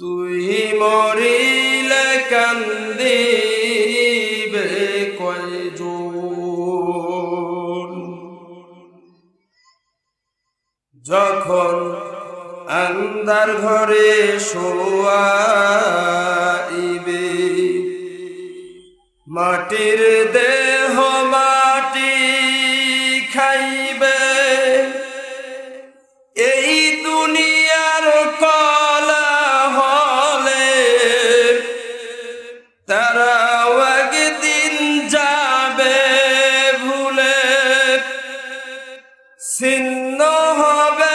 তুই মরিলে কান্দিবে কয়জন? যখন আন্দার ঘরে শোয়াইবে মাটির দেহ মাটি খাইবে এই তারা একদিন যাবে ভুলে ছিন্ন হবে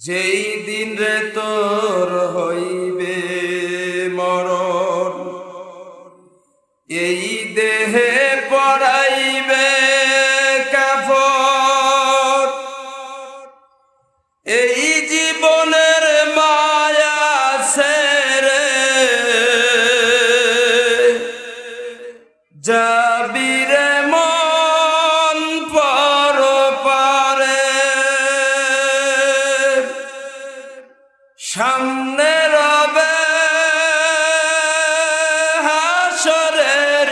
যেই দিন রে তোর হইবে মরণ এই দেহে পড়াইবে কাফর এই জীবনের সামনে রবে হাসরের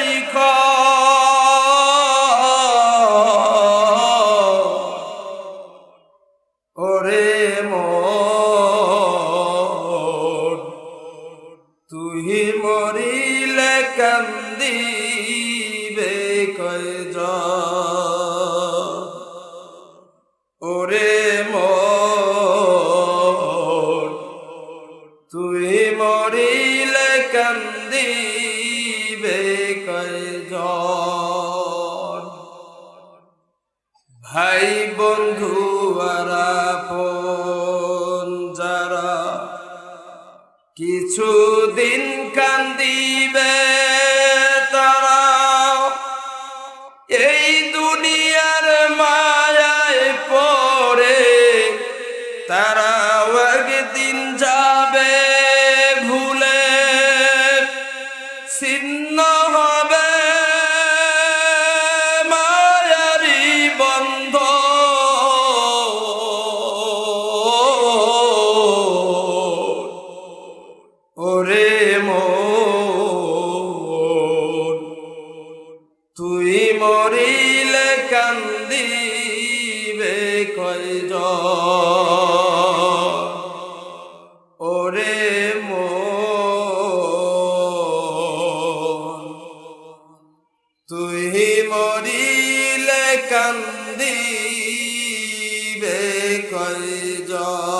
ওরে মোর তুই মরিলে কান্দিবে ভাই বন্ধু যারা কিছুদিন কান্দিবে তারা এই দুনিয়ার মায়ায় পড়ে। তারা যাবে ভুলে, ছিন্ন হবে কয়জ ওরে মো তুই মরিলে কান্দিবে কয়জন